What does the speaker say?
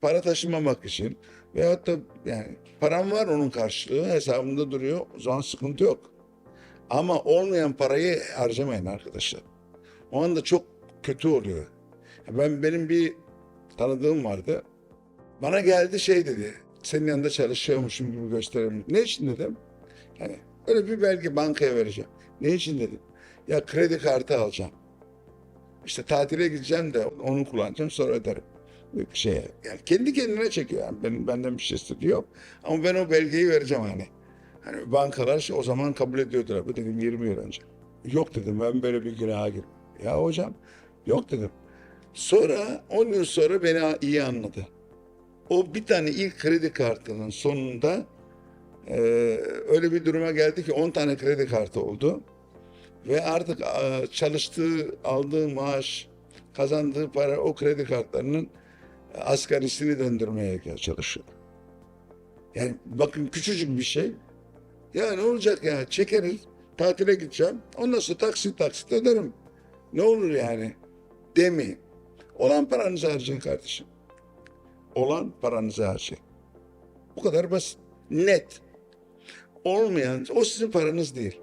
para taşımamak için veyahut da yani param var onun karşılığı hesabımda duruyor. O zaman sıkıntı yok. Ama olmayan parayı harcamayın arkadaşlar. O anda çok kötü oluyor. Ben benim bir tanıdığım vardı. Bana geldi şey dedi. Senin yanında çalışıyormuşum gibi gösterelim. Ne için dedim. Yani öyle bir belge bankaya vereceğim. Ne için dedim. Ya kredi kartı alacağım. İşte tatile gideceğim de onu kullanacağım sonra öderim. Şeye. Yani kendi kendine çekiyor. Yani benim benden bir şey istediği yok. Ama ben o belgeyi vereceğim hani. Hani bankalar o zaman kabul ediyordur. Bu dedim 20 yıl önce. Yok dedim ben böyle bir günaha girmem. Ya hocam yok dedim. Sonra 10 yıl sonra beni iyi anladı. O bir tane ilk kredi kartının sonunda e, öyle bir duruma geldi ki 10 tane kredi kartı oldu. Ve artık e, çalıştığı, aldığı maaş, kazandığı para o kredi kartlarının asgarisini döndürmeye çalışıyor. Yani bakın küçücük bir şey. Ya ne olacak ya çekeriz, tatile gideceğim. Ondan sonra taksit taksit öderim. Ne olur yani demeyin. Olan paranızı harcayın kardeşim. Olan paranızı harcayın. Bu kadar basit. Net. Olmayan, o sizin paranız değil.